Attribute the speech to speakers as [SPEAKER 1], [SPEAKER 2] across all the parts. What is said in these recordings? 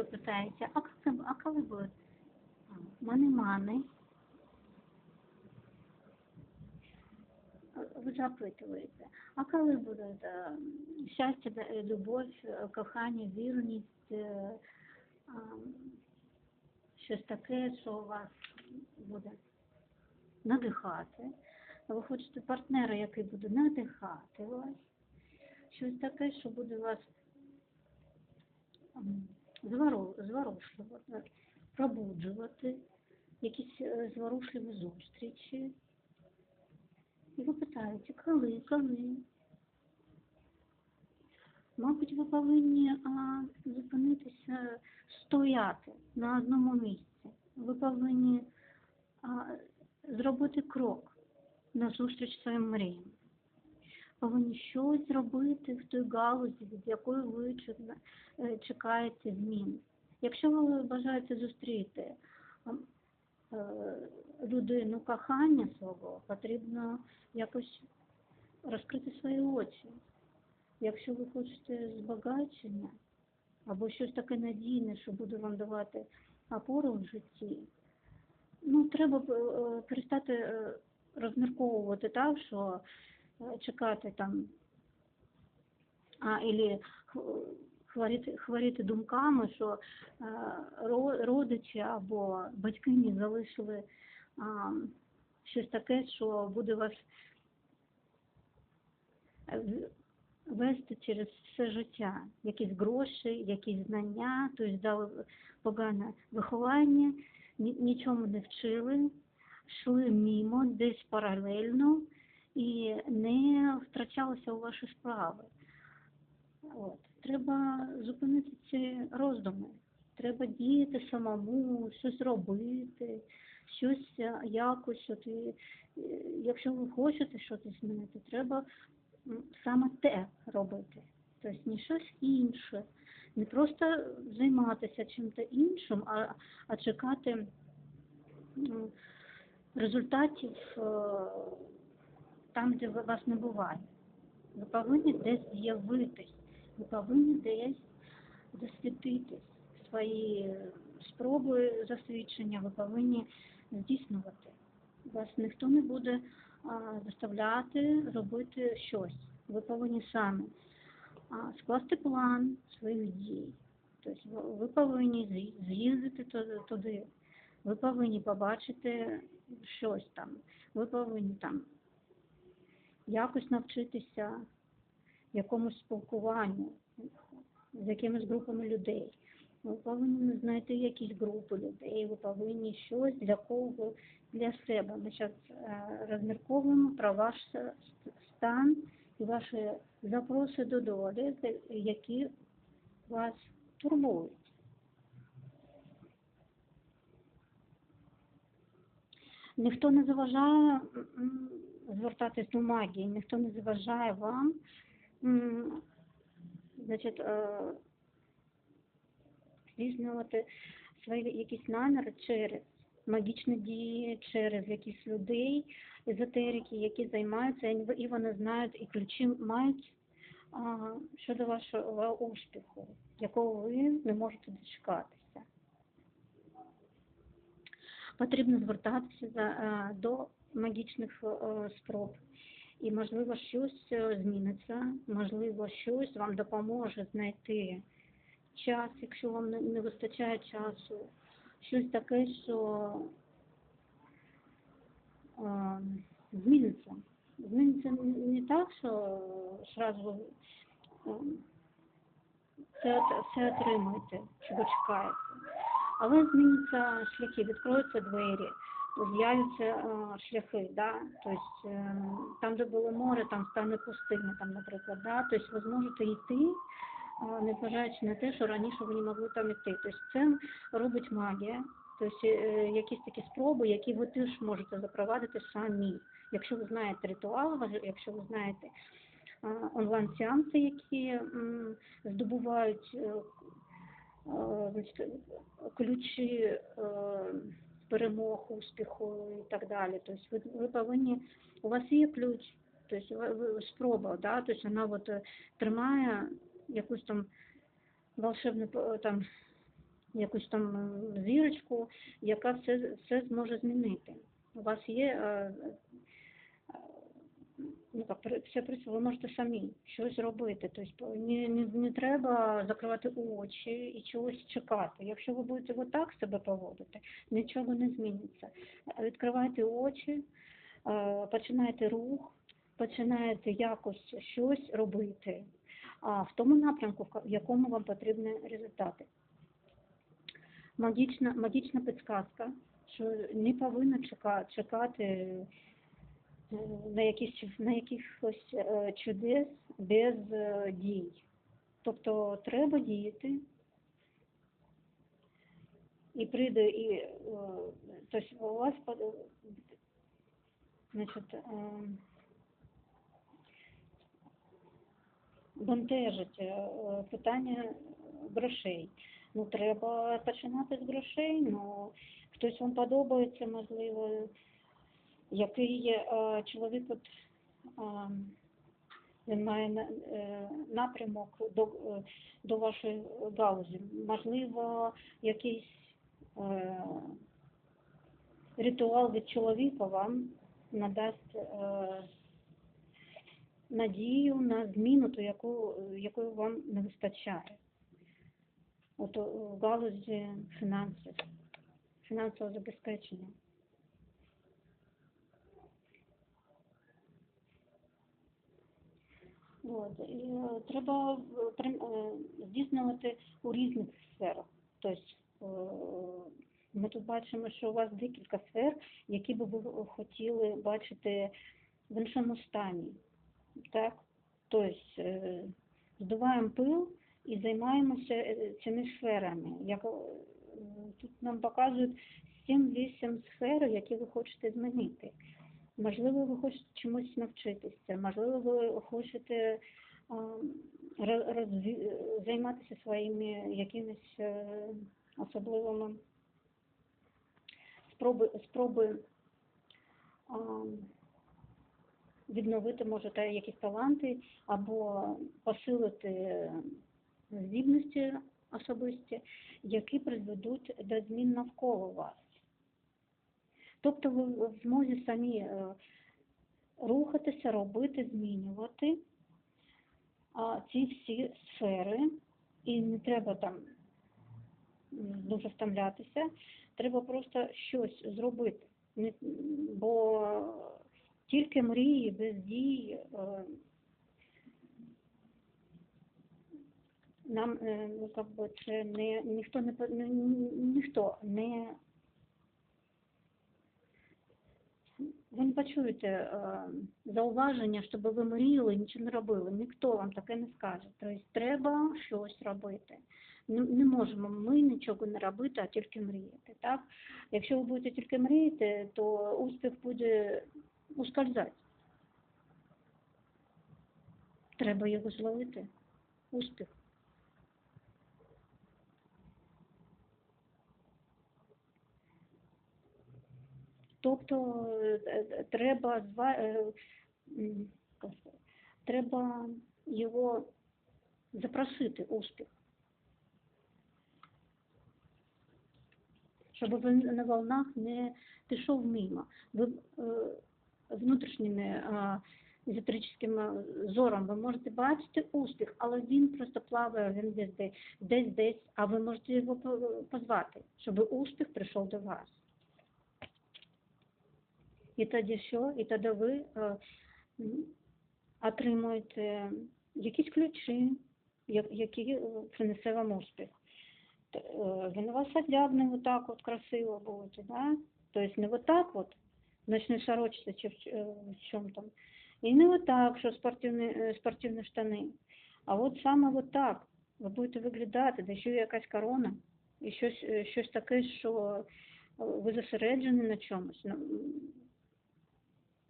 [SPEAKER 1] ви питаєте, а коли, а коли буде? Мани-мани. Ви запитуєте, а коли буде е, щастя, е, любов, е, кохання, вірність, е, щось таке, що вас буде надихати. Ви хочете партнера, який буде надихати вас, щось таке, що буде вас м, звору- пробуджувати, якісь е, зворушливі зустрічі. І ви питаєте, коли, коли? Мабуть, ви повинні а, зупинитися, стояти на одному місці. Ви повинні а, зробити крок назустріч своїм мріям. Повинні щось зробити в той галузі, від якої ви е, чекаєте змін. Якщо ви бажаєте зустріти е, людину кохання свого, потрібно якось розкрити свої очі. Якщо ви хочете збагачення або щось таке надійне, що буде вам давати опору в житті, ну треба е, перестати розмірковувати так, що чекати там, а ілі хворіти, хворіти думками, що е, родичі або батьки не залишили а, щось таке, що буде вас е, вести через все життя. Якісь гроші, якісь знання, тобто дали погане виховання, ні- нічому не вчили, йшли мімо, десь паралельно і не втрачалися у ваші справи. От. Треба зупинити ці роздуми. Треба діяти самому, щось робити, щось е, якось. От, і, е, якщо ви хочете щось змінити, треба саме те робити. Тобто не щось інше. Не просто займатися чим-то іншим, а, а чекати результатів е, там, де ви- вас не буває. Ви повинні десь з'явитись, ви повинні десь засвітитись. Свої спроби засвідчення ви повинні здійснювати. Вас ніхто не буде заставляти робити щось. Ви повинні самі скласти план своїх дій. Тобто ви- ви повинні з'їздити ту- туди, ви повинні побачити щось там, ви повинні там якось навчитися якомусь спілкуванню з якимись групами людей. Ви повинні знайти якісь групи людей, ви повинні щось для кого для себе. Ми зараз розмірковуємо про ваш стан і ваші запроси до долі, які вас турбують. Ніхто не заважає звертатись до магії, ніхто не заважає вам значить, е, здійснювати свої якісь наміри через магічні дії, через якісь людей, езотерики, які займаються, і вони знають, і ключі мають щодо вашого успіху, якого ви не можете дочекатися. Потрібно звертатися е, до магічних е, спроб. І, можливо, щось е, зміниться, можливо, щось вам допоможе знайти час, якщо вам не, вистачає часу, щось таке, що е, зміниться. Зміниться не так, що зразу е, все, все отримаєте, ви чекаєте. Але зміняться шляхи, відкроються двері, з'являться е, шляхи, да? тобто е, там, де було море, там стане пустиня, там, наприклад, да? тобто ви зможете йти, е, незважаючи на те, що раніше ви не могли там йти. Тобто це робить магія, тобто якісь такі спроби, які ви теж можете запровадити самі. Якщо ви знаєте ритуал, якщо ви знаєте онлайн-сеанси, які здобувають значить, ключі перемог, успіху і так далі. Тобто ви, ви повинні, у вас є ключ, тобто ви, спроба, да? тобто вона от е, тримає якусь там волшебну е, там якусь там вірочку, зірочку, яка все, все зможе змінити. У вас є е, е, ну, при- все працює, ви можете самі щось робити. Тобто не, не, не треба закривати очі і чогось чекати. Якщо ви будете отак себе поводити, нічого не зміниться. Відкривайте очі, е, починайте рух, починаєте якось щось робити а, в тому напрямку, в якому вам потрібні результати. Магічна, магічна підказка, що не повинна чека- чекати на якісь на якихось е, чудес без е, дій. Тобто треба діяти. І прийде, і е, тобто у вас значить, бентежить питання грошей. Ну, треба починати з грошей, ну, хтось вам подобається, можливо, який е, чоловік от, е, він має е, напрямок до, до вашої галузі. Можливо, якийсь е, ритуал від чоловіка вам надасть е, надію на зміну, ту, яку, якої вам не вистачає. От у галузі фінансів, фінансового забезпечення. От, і, е, треба е, е, здійснювати у різних сферах. Тобто ми тут бачимо, що у вас декілька сфер, які би ви хотіли бачити в іншому стані. Так? Тобто здуваємо пил і займаємося цими сферами. Як, тут нам показують 7-8 сфер, які ви хочете змінити. Можливо, ви хочете чомусь навчитися, можливо, ви хочете займатися своїми якимись е, особливими спроби, спроби відновити, може, та якісь таланти або посилити здібності особисті, які призведуть до змін навколо вас. Тобто ви в змозі самі е, рухатися, робити, змінювати ці всі сфери, і не треба там дуже втомлятися, треба просто щось зробити. Бо тільки мрії без дій е, нам е, ну, как би, це не ніхто не ніхто не ви не почуєте е, зауваження, щоб ви мріяли, нічого не робили. Ніхто вам таке не скаже. Тобто треба щось робити. Не можемо ми нічого не робити, а тільки мріяти. Так? Якщо ви будете тільки мріяти, то успіх буде ускользати. Треба його зловити. Успіх. Тобто е, е, треба е, треба його запросити успіх. Щоб він на волнах не пішов мимо. Ви внутрішніми езотеричним зором ви можете бачити успіх, але він просто плаває, він десь десь, десь, десь, а ви можете його позвати, щоб успіх прийшов до вас. І тоді що? І тоді ви е, отримуєте якісь ключі, які е, принесе вам успіх. Е, Він у вас одягне отак от красиво буде, да? Тобто не отак от, в ночной сорочці чи в, ч- е, в чому там. І не отак, що спортивні, спортивні штани. А от саме отак ви будете виглядати, де ще якась корона, і щось, щось таке, що ви зосереджені на чомусь.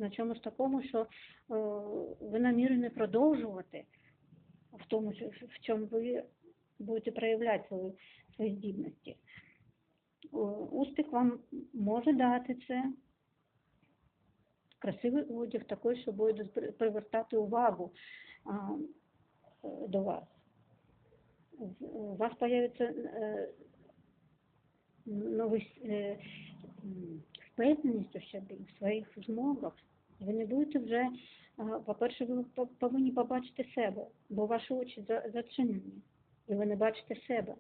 [SPEAKER 1] На- чомусь такому, що е, ви намірені продовжувати в тому, в чому ви будете проявляти свої, свої здібності. Успіх вам може дати це. Красивий одяг такий, що буде при- привертати увагу а, е, до вас. У вас появиться е, е, у собі, в своїх змогах. Ви не будете вже, по-перше, ви повинні побачити себе, бо ваші очі зачинені, і ви не бачите себе.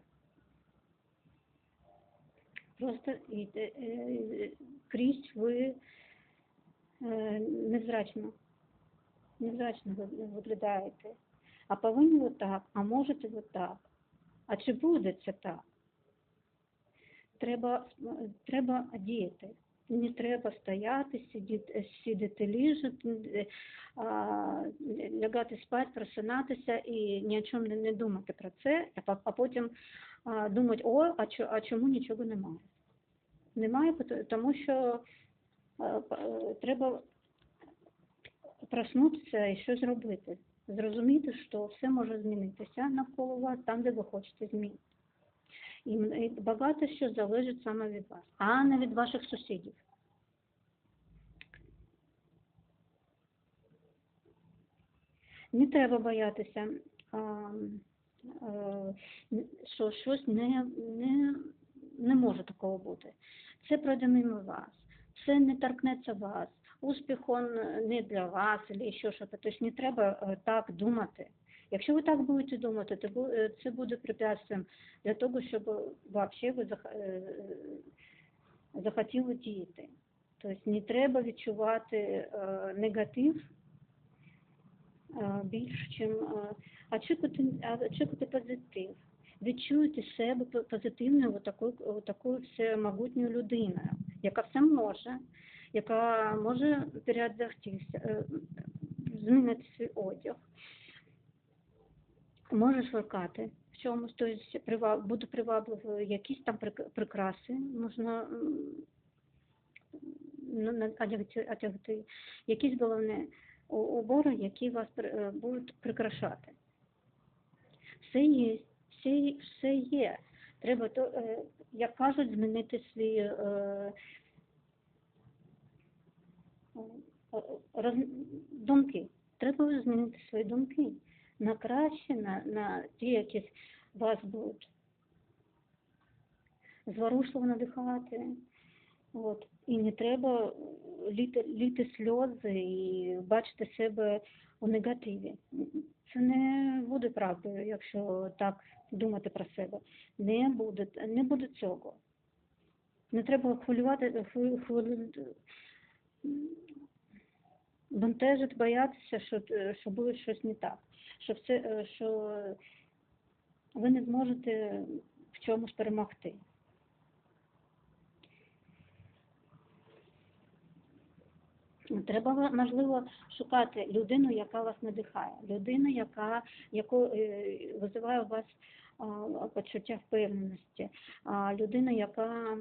[SPEAKER 1] Просто е, е, крізь ви е, невзрачно, невзрачно виглядаєте. А повинні ви так, а можете ви так. А чи буде це так? Треба, треба діяти. Не треба стояти, сидіти, сидіти лежати, а, лягати спати, просинатися і ні о чому не, думати про це, а, а потім думати, о, а, чо, а чому нічого немає? Немає, тому що треба проснутися і щось зробити. Зрозуміти, що все може змінитися навколо вас, там, де ви хочете змін. І багато що залежить саме від вас, а не від ваших сусідів. Не треба боятися, е, що щось не, не, не може такого бути. Це пройде мимо вас, це не торкнеться вас, успіх он не для вас, або ще щось. Тобто не треба е, так думати. Якщо ви так будете думати, то е, це буде препятствием для того, щоб вообще ви е, захотіли діяти. Тобто не треба відчувати е, негатив е, більш, е, очікувати, очікувати позитив. Відчуйте себе по- позитивною отакою, отакою всемогутньою людиною, яка все може, яка може переодягтися, е, змінити свій одяг, може шукати в чомусь, тобто бути привабливою, якісь там прик- прикраси можна одягти, якісь головне убори, які вас е, будуть прикрашати. Все є, все, все є. Треба, то, е, як кажуть, змінити е, е, роз, думки. Треба змінити свої думки на краще, на, на ті, які вас будуть зворушливо надихати. От. І не треба літи, літи сльози і бачити себе у негативі. Це не буде правдою, якщо так думати про себе. Не буде, не буде цього. Не треба хвилювати, хвилю, бентежити, боятися, що, що буде щось не так. Що, все, що ви не зможете в чомусь перемогти. Треба, можливо, шукати людину, яка вас надихає, людину, яка, яку е, визиває у вас почуття впевненості, а, людина, яка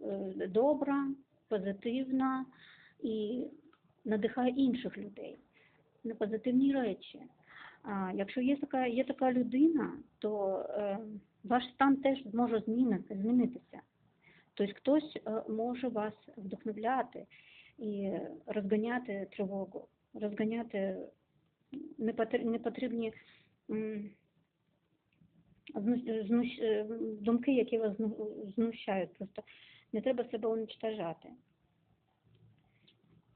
[SPEAKER 1] е, добра, позитивна і надихає інших людей на позитивні речі. А, якщо є така, є така людина, то е, ваш стан теж може змінити, змінитися. Тобто хтось е, може вас вдохновляти і розганяти тривогу, розганяти непотр- непотрібні е, думки, які вас зну- знущають. Просто не треба себе уничтожати.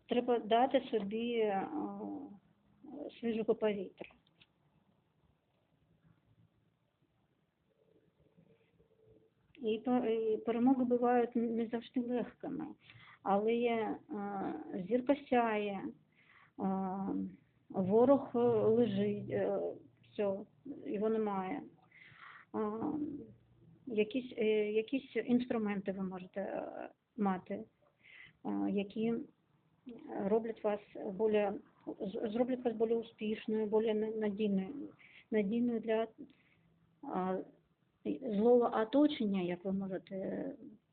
[SPEAKER 1] Треба дати собі е, свіжого повітря. І перемоги бувають не завжди легкими, але е, зірка сяє, е, ворог е, лежить, все, його немає. Якісь, якісь інструменти ви можете мати, які роблять вас более, зроблять вас більш успішною, на- надійною, надійною для злого оточення, як ви можете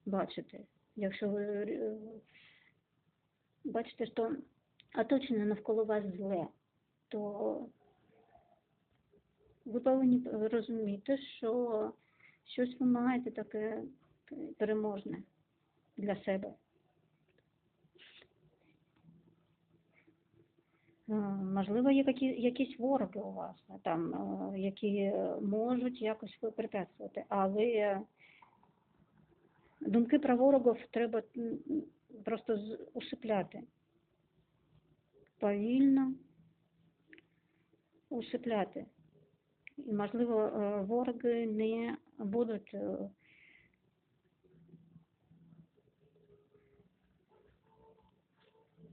[SPEAKER 1] бачити. Якщо ви е, бачите, що оточення навколо вас зле, то ви повинні розуміти, що щось ви маєте таке переможне для себе. Можливо, є які, якісь вороги у вас, там, е, які можуть якось препятствувати, але Думки про ворогів треба просто усипляти. Повільно усипляти. І, можливо, е, вороги не будуть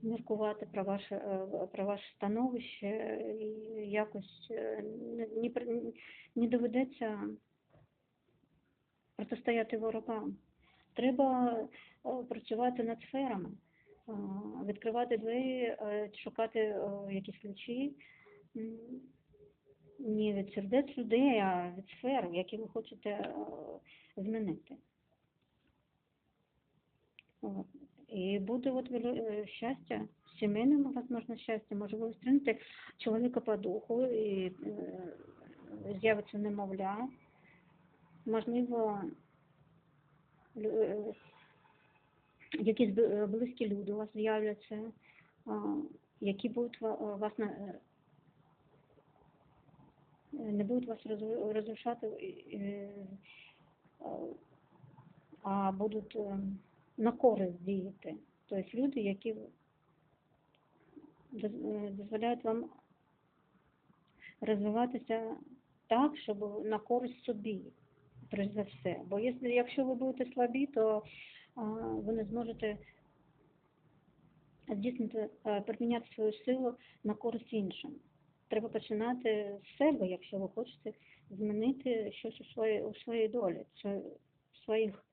[SPEAKER 1] міркувати про ваше, е, про ваше становище і якось е, не, не, доведеться протистояти ворогам. Треба е, працювати над сферами, відкривати двері, шукати якісь ключі не від сердець людей, а від сфер, які ви хочете змінити. І буде от е, щастя, сімейне, можливо, щастя, може ви зустрінете чоловіка по духу і е, з'явиться немовля, можливо, е, якісь близькі люди у вас з'являться, які будуть ва- вас на- не будуть вас розру- розрушати, а будуть е, на користь діяти. Тобто люди, які е, дозволяють вам розвиватися так, щоб на користь собі, перш за все. Бо якщо, ви будете слабі, то ви не зможете здійснити, е, приміняти свою силу на користь іншим. Треба починати з себе, якщо ви хочете змінити щось у своїй, у своїй долі, це своїх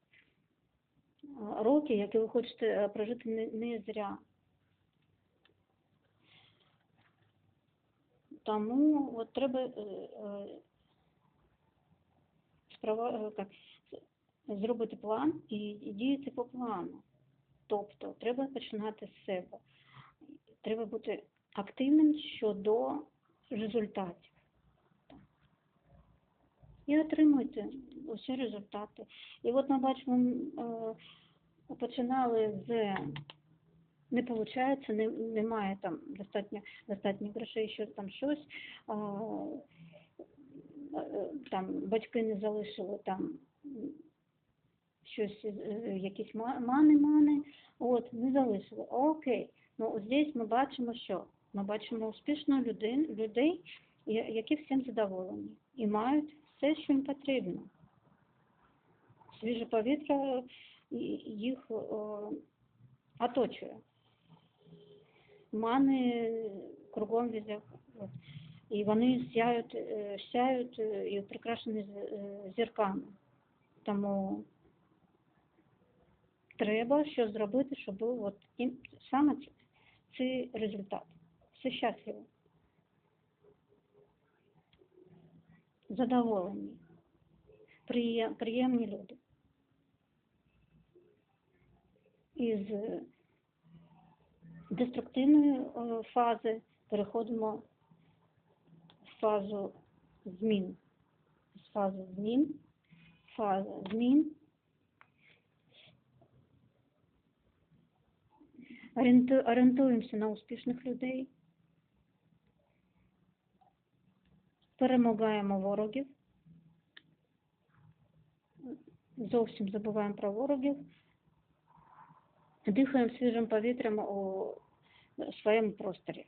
[SPEAKER 1] а, років, які ви хочете е, прожити не, зря. Тому от треба е, е, справа, як, зробити план і діяти по плану. Тобто треба починати з себе. Треба бути активним щодо результатів. І отримуйте усі результати. І от ми бачимо, е, починали з не виходить, не, немає там достатньо, достатньо грошей, що там щось, е, там батьки не залишили там щось, е, якісь ма- мани, мани, от, не залишили. Окей, ну ось здесь ми бачимо що? Ми бачимо успішну людей, людей, які всім задоволені і мають все, що їм потрібно. Свіже повітря їх е, оточує. Мани кругом везде. І вони сяють, е, сяють е, і прикрашені е, зірками. Тому треба що зробити, щоб був от саме цей результат. Всі щасливі. Задоволені. Приєм- Приємні люди. Із е, деструктивної е, фази переходимо в фазу змін. З фази змін, фаза змін. Орієнту- Орієнтуємося на успішних людей. Перемагаємо ворогів. Зовсім забуваємо про ворогів. Дихаємо свіжим повітрям у своєму просторі.